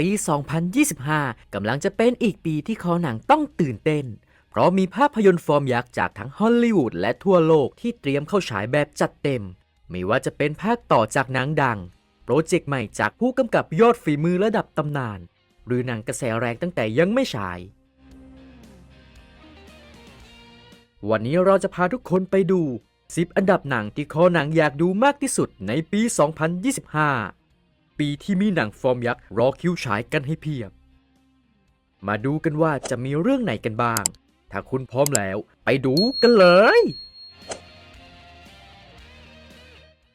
ปี 2025 กำลังจะเป็นอีกปีที่คอหนังต้องตื่นเต้น เพราะมีภาพยนตร์ฟอร์มยักษ์จากทั้งฮอลลีวูดและทั่วโลกที่เตรียมเข้าฉายแบบจัดเต็ม ไม่ว่าจะเป็นภาคต่อจากหนังดัง โปรเจกต์ใหม่จากผู้กำกับยอดฝีมือระดับตำนาน หรือหนังกระแสแรงตั้งแต่ยังไม่ฉาย วันนี้เราจะพาทุกคนไปดู 10 อันดับหนังที่คอหนังอยากดูมากที่สุดในปี 2025 ปีที่มีหนังฟอร์มยักษ์รอคิวฉายกันให้เพียบ มาดูกันว่าจะมีเรื่องไหนกันบ้าง ถ้าคุณพร้อมแล้ว ไปดูกันเลย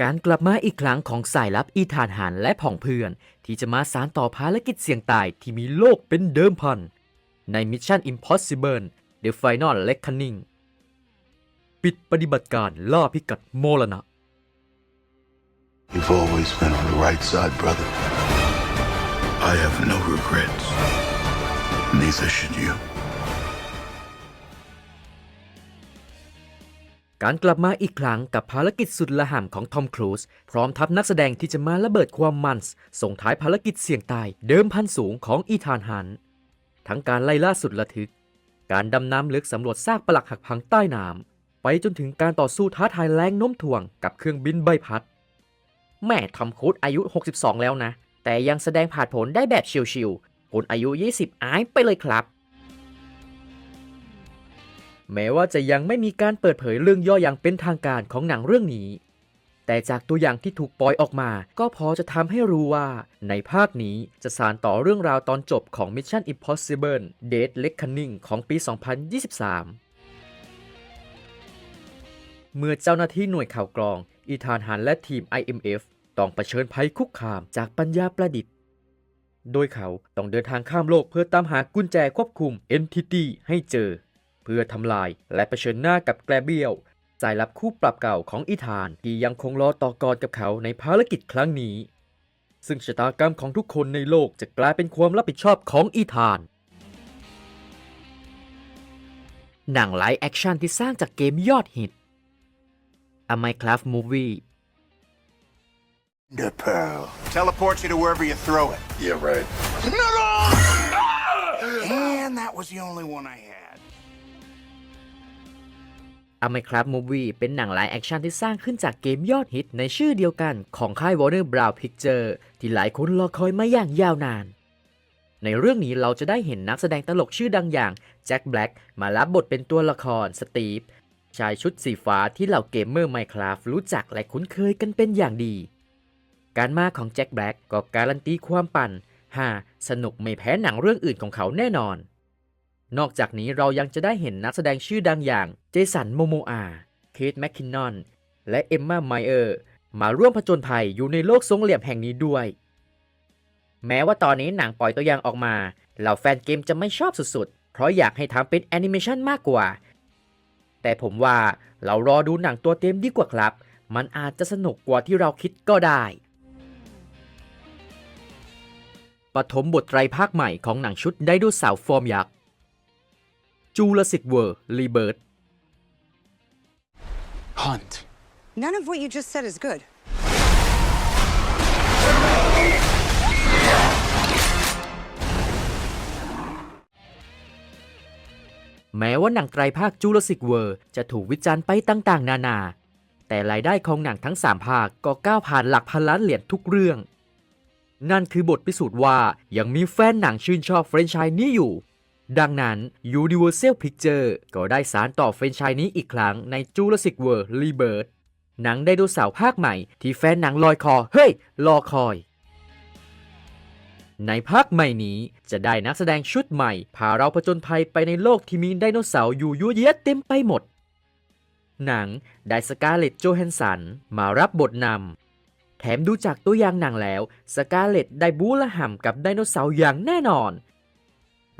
การกลับมาอีกครั้งของสายลับอีธานหันและผ่องเพื่อน ที่จะมาสารต่อภารกิจเสี่ยงตายที่มีโลกเป็นเดิมพัน ใน Mission Impossible The Final Reckoning ปิดปฏิบัติการล่าพิกัดโมรณะ You've always been on the right side, brother. I have no regrets. Neither should you. การกลับมาอีกครั้งกับภารกิจสุดละห่ำของทอมครูซพร้อมทัพนักแสดงที่จะมาระเบิดความมันส์ส่งท้ายภารกิจเสี่ยงตายเดิมพันสูงของอีธานฮันทั้งการไล่ล่าสุดระทึก การดำน้ำลึกสำรวจซากปลักหักพังใต้น้ำไปจนถึงการต่อสู้ท้าทายแรงโน้มถ่วงกับเครื่องบินใบพัด แม่ทอมครูซอายุ 62 แล้วนะ แต่ยังแสดงผ่านผลได้แบบชิวๆคนอายุ 20 อายไปเลยครับ แม้ว่าจะยังไม่มีการเปิดเผยเรื่องย่ออย่างเป็นทางการของหนังเรื่องนี้ แต่จากตัวอย่างที่ถูกปล่อยออกมา ก็พอจะทำให้รู้ว่า ในภาคนี้จะสานต่อเรื่องราวตอนจบของ Mission Impossible Dead Reckoning ของปี 2023เมื่อเจ้าหน้าที่หน่วยข่าวกรอง อีธานหันและทีม IMF ต้องเผชิญภัยคุกคามจากปัญญาประดิษฐ์ โดยเขาต้องเดินทางข้ามโลกเพื่อตามหากุญแจควบคุม Entity ให้เจอ เพื่อทำลายและเผชิญหน้ากับแกลเบียลสายลับคู่ปรับเก่าของอีธานที่ยังคงรอต่อกรกับเขาในภารกิจครั้งนี้ ซึ่งชะตากรรมของทุกคนในโลกจะกลายเป็นความรับผิดชอบของอีธาน หนังไลฟ์แอคชั่นที่สร้างจากเกมยอดฮิต A Minecraft Movie The pearl. Teleports you to wherever you throw it. Yeah, right. And that was the only one I had. A Minecraft Movie เป็นหนังไลฟ์แอคชั่นที่สร้างขึ้นจากเกมยอดฮิตในชื่อเดียวกันของค่าย Warner Bros. Picture ที่หลายคนรอคอยมาอย่างยาวนาน ในเรื่องนี้เราจะได้เห็นนักแสดงตลกชื่อดังอย่างแจ็คแบล็กมารับบทเป็นตัวละครสตีฟชายชุดสีฟ้าที่เหล่าเกมเมอร์ Minecraft รู้จักและคุ้นเคยกันเป็นอย่างดี การมาของแจ็คแบล็กก็การันตีความปั่นฮาสนุกไม่แพ้หนังเรื่องอื่นของเขาแน่นอน นอกจากนี้เรายังจะได้เห็นนักแสดงชื่อดังอย่างเจสันโมโมอาเคทแมคคินนอน และเอมมาไมเออร์ มาร่วมผจญภัยอยู่ในโลกทรงเหลี่ยมแห่งนี้ด้วย แม้ว่าตอนนี้หนังปล่อยตัวอย่างออกมาเหล่าแฟนเกมจะไม่ชอบสุดๆ เพราะอยากให้ทำเป็นแอนิเมชันมากกว่า แต่ผมว่าเรารอดูหนังตัวเต็มดีกว่าครับ มันอาจจะสนุกกว่าที่เราคิดก็ได้ ปฐมบทไตรภาคใหม่ของหนังชุดไดโนเสาร์ฟอร์มยักษ์ Jurassic World Rebirth Hunt. None of what you just said is good. แม้ว่าหนังไตรภาค Jurassic World จะถูกวิจารณ์ไปต่างๆ นานา แต่รายได้ของหนังทั้ง 3 ภาคก็ก้าวผ่านหลักพันล้านเหรียญทุกเรื่อง นั่นคือบทพิสูจน์ว่ายังมีแฟนหนังชื่นชอบแฟรนไชส์นี้อยู่ ดังนั้น Universal Pictures ก็ได้สารต่อแฟรนไชส์นี้อีกครั้งใน Jurassic World Rebirth หนังไดโนเสาร์ภาคใหม่ที่แฟนหนังลอยคอ เฮ้ย รอคอย ในภาคใหม่นี้จะได้นักแสดงชุดใหม่ พาเราผจญภัยไปในโลกที่มีไดโนเสาร์อยู่ยั่วเยะเต็มไปหมด หนังได้สกาเลตโจแฮนสันมารับบทนำ แถมดูจากตัวอย่างหนังแล้วสกาเลตได้บูละห่ำกับไดโนเสาร์อย่างแน่นอน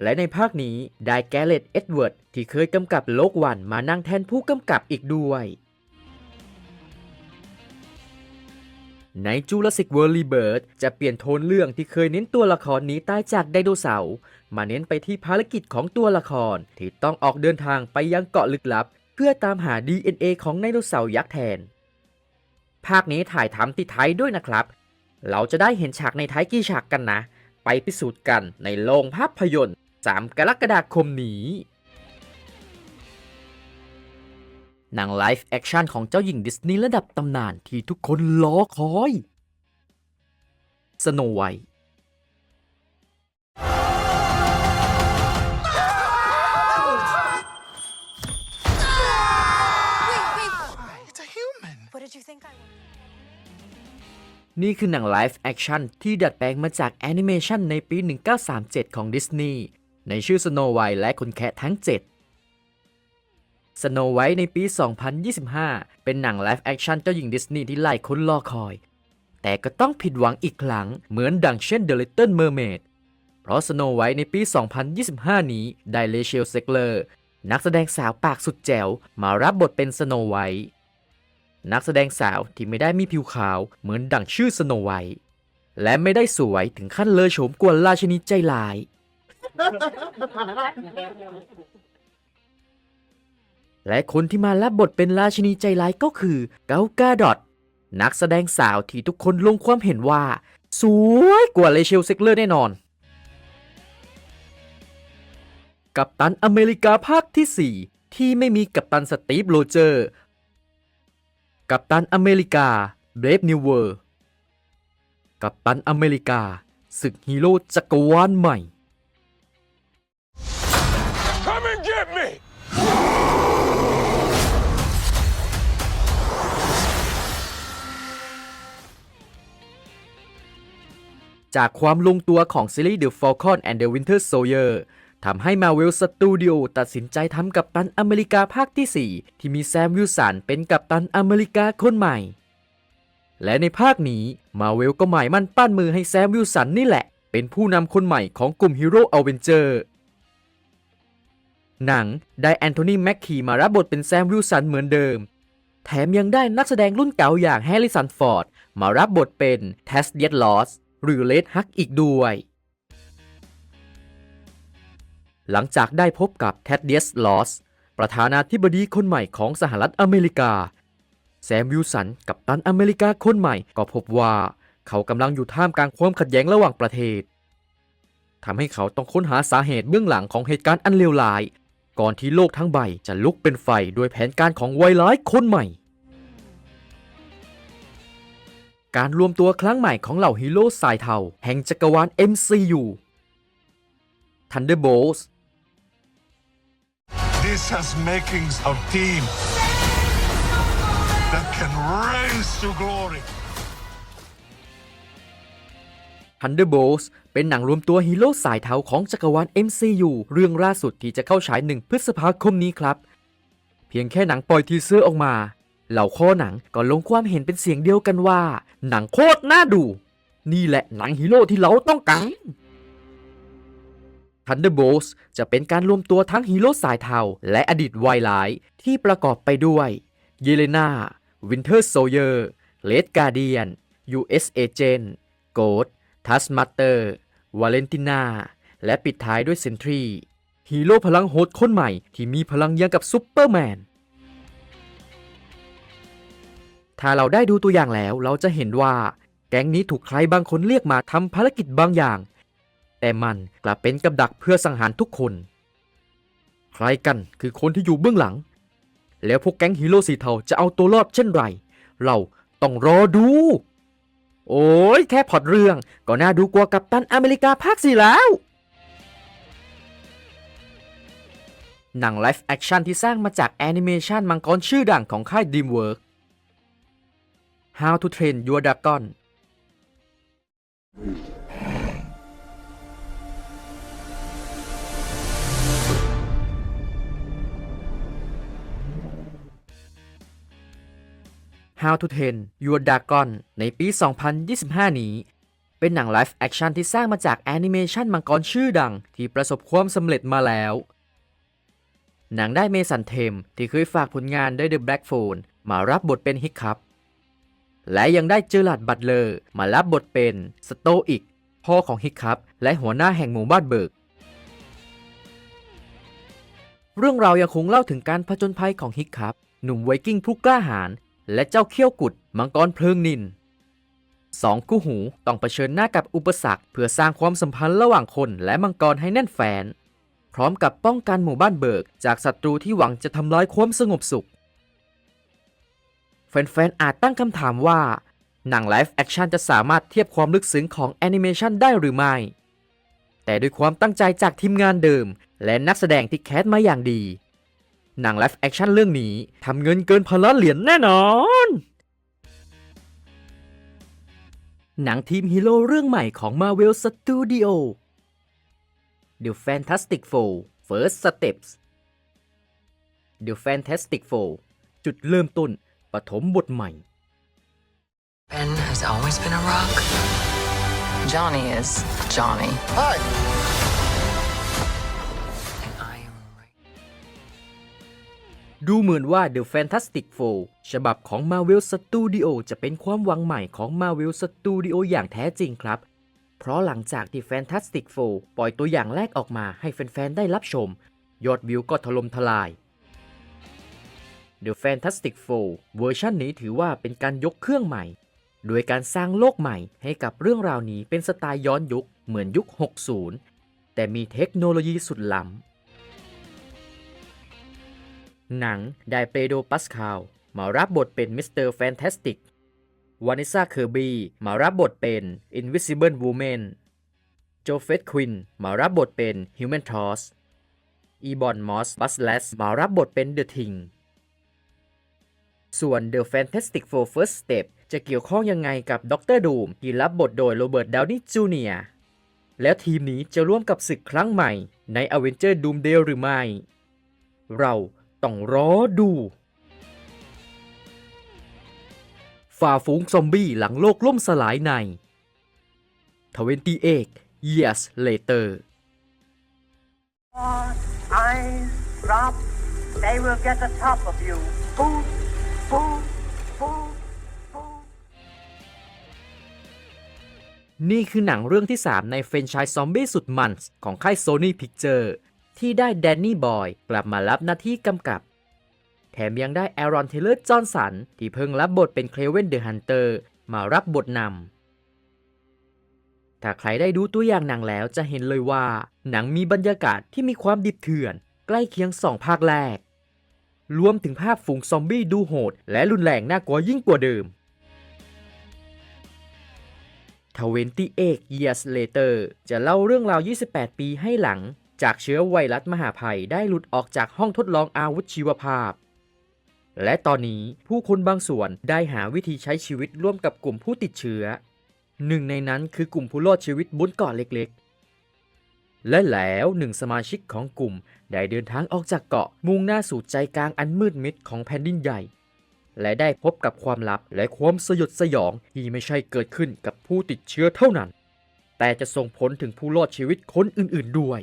และในภาคนี้ได้แกเลตเอ็ดเวิร์ดที่เคยกำกับโลกวันมานั่งแทนผู้กำกับอีกด้วย ใน Jurassic World Rebirth จะเปลี่ยนโทนเรื่องที่เคยเน้นตัวละครหนี้ตายจากไดโนเสาร์มาเน้นไปที่ภารกิจของตัวละครที่ต้องออกเดินทางไปยังเกาะลึกลับ เพื่อตามหา DNA ของไดโนเสาร์ยักษ์แทน ภาคนี้ถ่ายทำที่ไทยด้วยนะครับ เราจะได้เห็นฉากในไทยกี่ฉากกันนะ ไปพิสูจน์กันในโรงภาพยนตร์ 3 กรกฎาคมนี้หนังไลฟ์แอคชั่นของเจ้าหญิงดิสนีย์ระดับตำนานที่ทุกคนรอคอย สโนไวท์ นี่คือหนังไลฟ์แอคชั่นที่ดัดแปลงมาจากแอนิเมชันในปี 1937 ของดิสนีย์ในชื่อ Snow White และคนแคะทั้ง7 Snow White ในปี 2025 เป็นหนังไลฟ์แอคชั่นเจ้าหญิงดิสนีย์ที่หลายคนรอคอย แต่ก็ต้องผิดหวังอีกครั้งเหมือนดังเช่น The Little Mermaid เพราะ Snow White ในปี 2025 นี้ได้เลเชลเซกเลอร์นักแสดงสาวปากสุดแจ๋วมารับบทเป็น Snow White นั กแสดงสาวที่ไม่ได้มีผิวขาวเหมือนดั่งชื่อสโนไวท์และไม่ได้สวยถึงขั้นเลอโฉมกว่าราชินีใจลาย และคนที่มารับบทเป็นราชินีใจร้ายก็คือเกากาดอตนักแสดงสาวที่ทุกคนลงความเห็นว่า สวยกว่าเลเชลเซกเลอร์แน่นอน กัปตันอเมริกาภาคที่ 4 ที่ไม่มีกัปตันสตีฟโรเจอร์ กัปตันอเมริกา Brave New World กัปตันอเมริกาศึกฮีโร่จักรวาลใหม่ Come and get me! จากความลงตัวของซีรีส์ The Falcon and the Winter Soldier ทำให้ Marvel Studio ตัดสินใจทำกัปตันอเมริกาภาคที่ 4 ที่มีแซมวิลสันเป็นกัปตันอเมริกาคนใหม่ และในภาคนี้ Marvel ก็หมายมั่นปั้นมือให้แซมวิลสันนี่แหละ เป็นผู้นำคนใหม่ของกลุ่มฮีโร่อเวนเจอร์หนังได้แอนโทนีแม็กคีมารับบทเป็นแซมวิลสันเหมือนเดิม แถมยังได้นักแสดงรุ่นเก่าอย่างแฮร์ริสันฟอร์ดมารับบทเป็นแทสเดียตลอสหรือเลดฮักอีกด้วย หลังจากได้พบกับแทดเดียสลอสประธานาธิบดีคนใหม่ของสหรัฐอเมริกา แซมวิลสันกับตันอเมริกาคนใหม่ก็พบว่าเขากำลังอยู่ท่ามกลางความขัดแย้งระหว่างประเทศทำให้เขาต้องค้นหาสาเหตุเบื้องหลังของเหตุการณ์อันเลวร้าย ก่อนที่โลกทั้งใบจะลุกเป็นไฟด้วยแผนการของไวร้ายคนใหม่ การรวมตัวครั้งใหม่ของเหล่าฮีโร่สายเทาแห่งจักรวาล MCU Thunderbolts This has makings of team that can raise to glory. Thunderbolts เป็นหนังรวมตัวฮีโร่สายเทาของจักรวาล MCU เรื่องล่าสุดที่จะเข้าฉาย1พฤษภาคมนี้ครับ เพียงแค่หนังปล่อยทีเซอร์ออกมา เหล่าข้อหนังก็ลงความเห็นเป็นเสียงเดียวกันว่า หนังโคตรน่าดู นี่แหละหนังฮีโร่ที่เราต้องการ Thunderbolts จะเป็นการรวมตัวทั้งฮีโร่สายเทาและอดีตวายร้ายที่ประกอบไปด้วยเยเลนาวินเทอร์โซเยอร์เลดการเดียน US Agent โกดทัสมาเตอร์วาเลนตินาและปิดท้ายด้วยเซนทรีฮีโร่พลังโหดคนใหม่ที่มีพลังยังกับซุปเปอร์แมน ถ้าเราได้ดูตัวอย่างแล้วเราจะเห็นว่า แก๊งนี้ถูกใครบางคนเรียกมาทำภารกิจบางอย่าง แต่มันกลับเป็นกับดักเพื่อสังหารทุกคน ใครกันคือคนที่อยู่เบื้องหลัง แล้วพวกแก๊งฮีโร่สีเทาจะเอาตัวรอดเช่นไร เราต้องรอดู โอ้ยแค่พอดเรื่องก็น่าดูกว่ากับตันอเมริกาภาคสี่แล้ว หนังไลฟ์แอคชั่นที่สร้างมาจากแอนิเมชันมังกรชื่อดังของค่าย DreamWorks How to Train Your Dragon 'How to Train Your Dragon ในปี 2025 นี้ เป็นหนังไลฟ์แอคชั่นที่สร้างมาจากแอนิเมชันมังกรชื่อดัง ที่ประสบความสำเร็จมาแล้ว หนังได้เมสันเทม ที่เคยฝากผลงานด้วย The Black Phone มารับบทเป็นฮิกคับ และยังได้เจอร์ลัดบัตเลอร์มารับบทเป็นสโตอิกพ่อของฮิกคับ และหัวหน้าแห่งหมู่บ้านเบิร์กเรื่องราวยังคงเล่าถึงการผจญภัยของฮิกคับ หนุ่มไวกิ้งผู้กล้าหาญ และเจ้าเขี้ยวกุดมังกรเพลิงนินสองคู่หูต้องเผชิญหน้ากับอุปสรรค เพื่อสร้างความสัมพันธ์ระหว่างคนและมังกรให้แน่นแฟน พร้อมกับป้องกันหมู่บ้านเบิก จากศัตรูที่หวังจะทำลายความสงบสุข แฟนๆ อาจตั้งคำถามว่า หนังไลฟ์แอคชั่นจะสามารถเทียบความลึกซึ้งของแอนิเมชันได้หรือไม่ แต่ด้วยความตั้งใจจากทีมงานเดิม และนักแสดงที่แคสมาอย่างดี หนังไลฟ์แอคชั่นเรื่องนี้ทำเงินเกินพันล้านเหรียญแน่นอน หนังทีมฮีโร่เรื่องใหม่ของ Marvel Studio The Fantastic Four First Steps The Fantastic Four จุดเริ่มต้นปฐมบทใหม่ Ben has always been a rock. Johnny is Johnny. Hi. ดูเหมือนว่า The Fantastic Four ฉบับของ Marvel Studio จะเป็นความหวังใหม่ของ Marvel Studio อย่างแท้จริงครับ เพราะหลังจากที่ Fantastic Four ปล่อยตัวอย่างแรกออกมาให้แฟนๆ ได้รับชม ยอดวิวก็ถล่มทลาย The Fantastic Four เวอร์ชันนี้ถือว่าเป็นการยกเครื่องใหม่ โดยการสร้างโลกใหม่ให้กับเรื่องราวนี้เป็นสไตล์ย้อนยุคเหมือนยุค 60 แต่มีเทคโนโลยีสุดล้ำ หนังได้เปโดปัสคาลมารับบทเป็นมิสเตอร์แฟนตาสติกวานิซาเคอร์บีมารับบทเป็น Invisible Woman โจเฟตควินมารับบทเป็น Human Torch อีบอนมอสบัสเลสมารับบทเป็น The Thing ส่วน The Fantastic Four First Step จะเกี่ยวข้องยังไงกับด็อกเตอร์ดูมที่รับบทโดยโรเบิร์ตดาวนี่จูเนียแล้วทีมนี้จะร่วมกับศึกครั้งใหม่ใน Avenger Doomsday หรือไม่ เรา ต้องรอดูฝ่าฝูงซอมบี้หลังโลกล่มสลายใน 28 years later eyes drop, they will get the top of you. Food, food, food, food. นี่คือหนังเรื่องที่ 3 ในเฟรนไชส์ซอมบี้สุดมันส์ของค่าย Sony Picture ที่ได้แดนนี่บอยกลับมารับหน้าที่กำกับ แถมยังได้แอรอนเทเลอร์จอห์นสันที่เพิ่งรับบทเป็นเคลเวนเดอะฮันเตอร์มารับบทนำถ้าใครได้ดูตัวอย่างหนังแล้วจะเห็นเลยว่า หนังมีบรรยากาศที่มีความดิบเถื่อน ใกล้เคียงสองภาคแรก รวมถึงภาพฝูงซอมบี้ดูโหด และรุนแรงน่ากลัวยิ่งกว่าเดิม28 years later จะเล่าเรื่องราว 28 ปีให้หลัง จากเชื้อไวรัสมหาภัยได้หลุดออกจากห้องทดลองอาวุธชีวภาพ และตอนนี้ผู้คนบางส่วนได้หาวิธีใช้ชีวิตร่วมกับกลุ่มผู้ติดเชื้อ หนึ่งในนั้นคือกลุ่มผู้รอดชีวิตบนเกาะเล็กๆ และแล้วหนึ่งสมาชิกของกลุ่มได้เดินทางออกจากเกาะมุ่งหน้าสู่ใจกลางอันมืดมิดของแผ่นดินใหญ่ และได้พบกับความลับและความสยดสยองที่ไม่ใช่เกิดขึ้นกับผู้ติดเชื้อเท่านั้น แต่จะส่งผลถึงผู้รอดชีวิตคนอื่นๆด้วย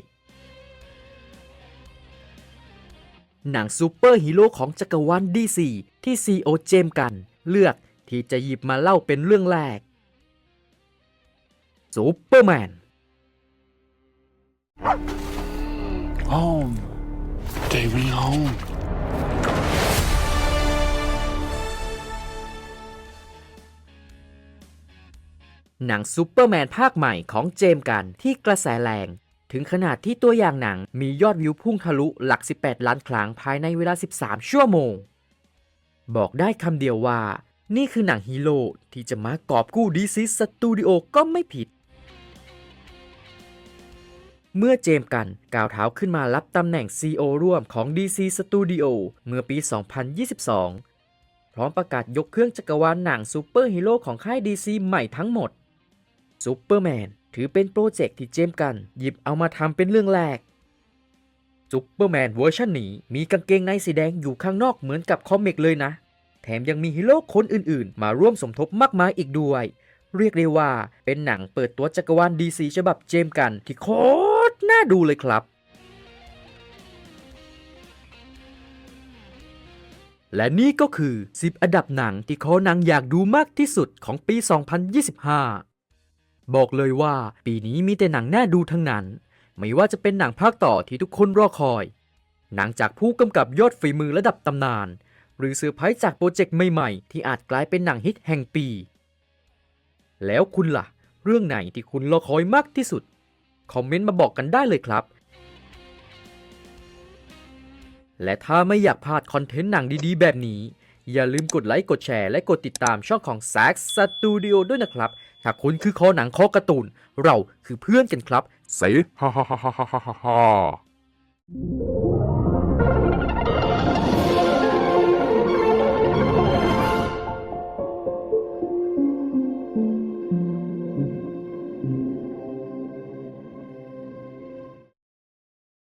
หนังซูเปอร์ฮีโร่ของจักรวาลดีซีที่ซีโอเจมส์กัน เลือกที่จะหยิบมาเล่าเป็นเรื่องแรกซูเปอร์แมน Home. Take me home. หนังซูเปอร์แมนภาคใหม่ของเจมส์กันที่กระแสแรง ถึงขนาดที่ตัวอย่างหนังมียอดวิวพุ่งทะลุหลัก 18 ล้านครั้งภายในเวลา 13 ชั่วโมง บอกได้คำเดียวว่า นี่คือหนังฮีโร่ที่จะมากอบกู้ดีซีสตูดิโอก็ไม่ผิด เมื่อเจมส์กันก้าวเท้าขึ้นมารับตำแหน่ง CEO ร่วมของ DC Studio เมื่อปี 2022 พร้อมประกาศยกเครื่องจักรวาลหนังซูเปอร์ฮีโร่ของค่าย DC ใหม่ทั้งหมดซูเปอร์แมน ถือเป็นโปรเจกต์ที่เจมส์กัน หยิบเอามาทำเป็นเรื่องแรกซูเปอร์แมนเวอร์ชันนี้มีกางเกงในสีแดงอยู่ข้างนอกเหมือนกับคอมิกเลยนะ แถมยังมีฮีโร่คนอื่นๆ มาร่วมสมทบมากมายอีกด้วย เรียกได้ว่าเป็นหนังเปิดตัวจักรวาล DC ฉบับเจมส์กันที่โคตรน่าดูเลยครับ และนี่ก็คือ 10 อันดับหนังที่คอหนังอยากดูมากที่สุดของปี 2025 บอกเลยว่าปีนี้มีแต่หนังน่าดูทั้งนั้น ไม่ว่าจะเป็นหนังภาคต่อที่ทุกคนรอคอย หนังจากผู้กำกับยอดฝีมือระดับตำนาน หรือเซอร์ไพรส์จากโปรเจกต์ใหม่ๆ ที่อาจกลายเป็นหนังฮิตแห่งปี แล้วคุณล่ะ เรื่องไหนที่คุณรอคอยมากที่สุด คอมเมนต์มาบอกกันได้เลยครับ และถ้าไม่อยากพลาดคอนเทนต์หนังดีๆ แบบนี้ อย่าลืมกดไลค์กดแชร์และกดติดตามช่องของ s a x Studio ด้วยนะครับ ถ้าคุณคือคอหนังคอการ์ตูน เราคือเพื่อนกันครับ เสฮ่าฮ่าฮ่าฮ่าฮ่า